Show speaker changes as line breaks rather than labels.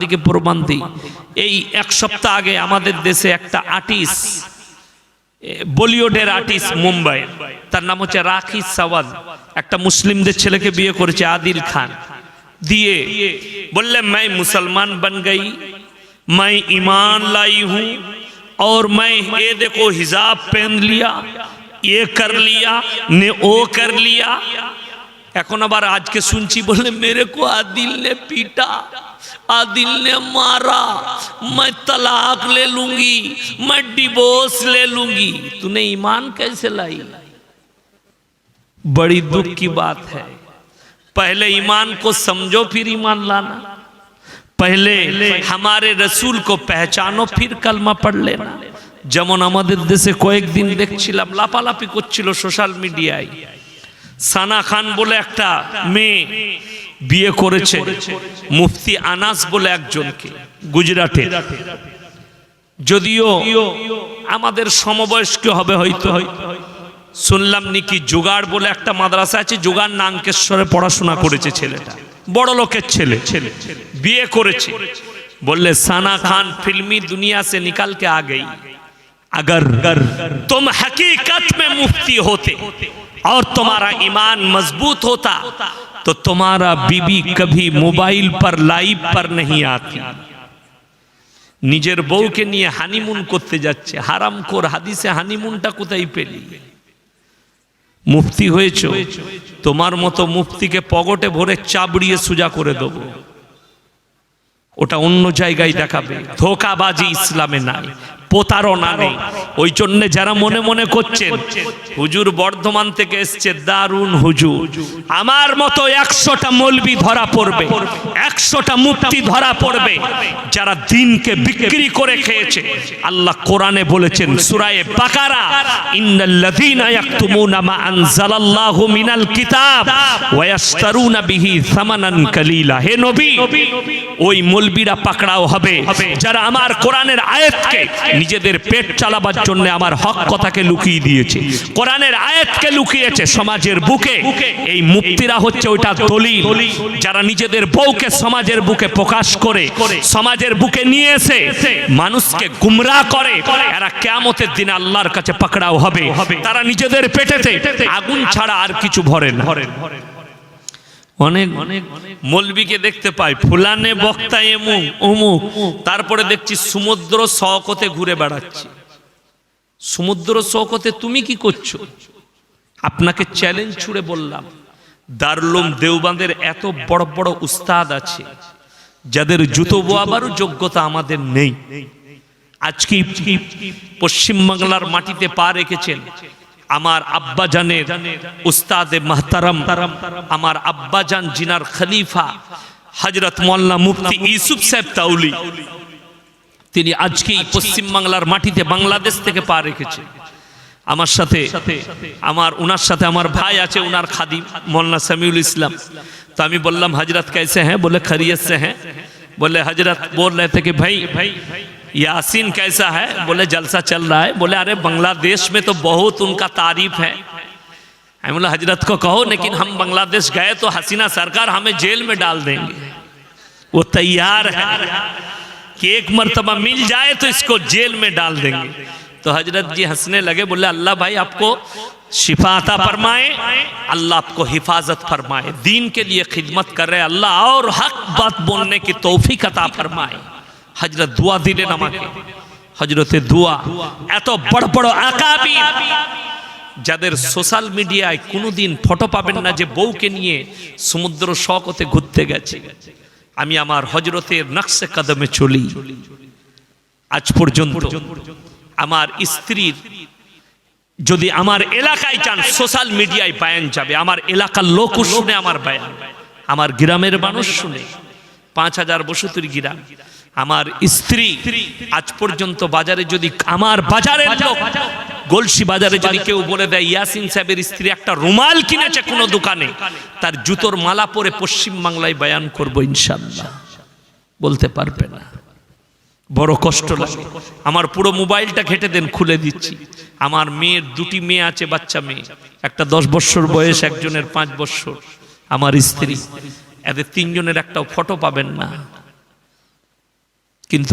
দিকে প্রমাণ দিই এই এক সপ্তাহ আগে আমাদের দেশে একটা আর্টিস্ট বলিউডের আর্টিস্ট মুম্বাই তার নাম হচ্ছে রাখি সাওয়াল একটা মুসলিমদের ছেলেকে বিয়ে করেছে আদিল খান দিয়ে বললে मैं मुसलमान बन गई मैं ईमान लाई हूं और मैं ये देखो हिजाब पहन लिया ये कर लिया ने ओ कर लिया এখন আবার আজকে শুনছি বলে মেরে কো আদিল ने पीटा आदिल ने मारा मैं तलाक ले लूंगी मैं डिवोर्स ले लूंगी तूने ईमान कैसे लाई बड़ी दुख की बात है पहले ईमान को समझो फिर ईमान लाना पहले हमारे रसूल को पहचानो फिर कलमा पढ़ लेना যেমন আমাদের দেশে কয়েকদিন দেখছিলাম লাপালাপি করছিল সোশ্যাল মিডিয়ায় সানা খান বলে একটা মেয়ে বিয়ে করেছে, মুফতি আনাস বলে একজনকে, গুজরাটে। যদিও আমাদের সমবয়স্ক হবে হয়তো। শুনলাম নাকি জোগাড় বলে একটা মাদ্রাসা আছে, জোগাড় নাঙ্কেশ্বরে পড়াশোনা করেছে ছেলেটা। বড় লোকের ছেলে। ছেলে বিয়ে করেছে। বললে, সানা খান, ফিল্মি দুনিয়া সে নিকালকে আগেই আগর। তুম হকীকত মে মুফতি হতে। और तुम्हारा ईमान मजबूत होता तो तुम्हारा बीबी कभी मोबाइल पर लाइव पर नहीं आती নিজের বউকে নিয়ে হানিমুন করতে যাচ্ছে হারাম কর হাদিসে হানিমুনটা কোথায় পেলি মুফতি হয়েছ তোমার মতো মুফতিকে পগটে ভরে চাবড়িয়ে সুজা করে দেবো ওটা অন্য জায়গায় দেখাবে ধোকাবাজি ইসলামে নাই প্রতারণা নেই। ওই জন্যে যারা মনে মনে করছেন, হুজুর বর্ধমান থেকে এসছে দারুণ হুজুর। আমার মতো একশোটা মলবি ধরা পড়বে, একশোটা মুক্তি ধরা পড়বে, যারা দিনকে বিক্রি করে খেয়েছে। আল্লাহ কোরআনে বলেছেন সুরায়ে বাকারা, ইন্নাল্লাযীনা ইয়াকতুমুনা মা আনজালাল্লাহু মিনাল কিতাব ওয়া ইয়াশতারুনা বিহি সামানান কালীলা। হে নবী, ওই মলবিরা পাকড়াও হবে। যারা আমার কোরআনের আয়াতকে নিজেদের পেট চালাবার জন্য আমার হক কথাকে লুকিয়ে দিয়েছে। কোরআনের আয়াতকে লুকিয়েছে সমাজের বুকে। এই মুক্তিরা হচ্ছে ওইটা দলিল। যারা নিজেদের বউকে সমাজের বুকে প্রকাশ করে, সমাজের বুকে নিয়ে এসে মানুষকে গুমরা করে, এরা কেয়ামতের দিনে আল্লাহর কাছে পাকড়াও হবে। তারা নিজেদের পেটেতে আগুন ছাড়া আর কিছু ভরে না। অনেক অনেক মলবিকে দেখতে পাই। ফুলানে বক্তা এমুক অমুক তারপরে দেখছি সমুদ্র শকতে ঘুরে বেড়াচ্ছে। সমুদ্র শকতে তুমি কি করছ? আপনাকে চ্যালেঞ্জ ছুড়ে বললাম, দারুলুম দেওবাঁদের এত বড় বড় উস্তাদ আছে, যাদের জুতো বোয়াবারও যোগ্যতা আমাদের নেই। আজকে পশ্চিমবাংলার মাটিতে পা রেখেছেন। আমার আব্বাজানের উস্তাদে মাহতারাম, আমার আব্বাজান জিনার খলিফা হজরত মোল্লা মুফতি ইউসুফ সাহেব তাউলি তিনি আজকেই পশ্চিমবাংলার মাটিতে বাংলাদেশ থেকে পা রেখেছে। আমার সাথে, আমার ওনার সাথে আমার ভাই আছে ওনার খাদি মোল্লা সামিউল ইসলাম। তো আমি বললাম হজরত কেসে হ্যাঁ? বলে খারিয়েছে হ্যাঁ? বলে হজরত বল রে থেকে ভাই ভাই यासीन कैसा है? बोले, जलसा चल रहा है। बोले, अरे, बांग्लादेश में तो बहुत उनका तारीफ़ है। बोला, हज़रत को कहो, लेकिन हम बांग्लादेश गए तो हसीना सरकार हमें जेल में डाल देंगे। वो तैयार है कि एक मरतबा मिल जाए तो इसको जेल में डाल देंगे। तो हज़रत जी हंसने लगे, बोले, अल्लाह भाई, आपको शिफाता फरमाए, अल्लाह आपको हिफाजत फरमाए, दीन के लिए खिदमत कर रहे अल्लाह और हक बात बोलने की तोहफी अता फरमाए। হজরত দোয়া দিলেন আমাকে। হজরতে দোয়া, এত বড় বড় আকাবি। যাদের সোশ্যাল মিডিয়ায় কোনোদিন ফটো পাবেন না যে বউকে নিয়ে সমুদ্র শকতে ঘুরতে গেছে। আমি আমার হজরতের নকশে কদমে চলি। আজ পর্যন্ত আমার স্ত্রীর যদি আমার এলাকায় যান, সোশ্যাল মিডিয়ায় বায়ান যাবে। আমার এলাকার লোক শুনে আমার বায়ান। আমার গ্রামের মানুষ শুনে। পাঁচ হাজার বসতির গ্রাম। আমার স্ত্রী আজ পর্যন্ত বাজারে যদি আমার বাজারের লোক গলসি বাজারে যদি কেউ বলে দেয়, ইয়াসিন সাহেবের স্ত্রী একটা রুমাল কিনেছে কোনো দোকানে, তার জুতোর মালা পরে পশ্চিম বাংলায় বয়ান করব ইনশাল্লাহ বলতে পারবে না। বড় কষ্ট লাগে। আমার পুরো মোবাইলটা ঘেটে দেন, খুলে দিচ্ছি। আমার মেয়ের দুটি মেয়ে আছে, বাচ্চা মেয়ে। একটা দশ বৎসর বয়স, একজনের পাঁচ বৎসর আমার স্ত্রী, এদের তিনজনের একটাও ফটো পাবেন না। কিন্তু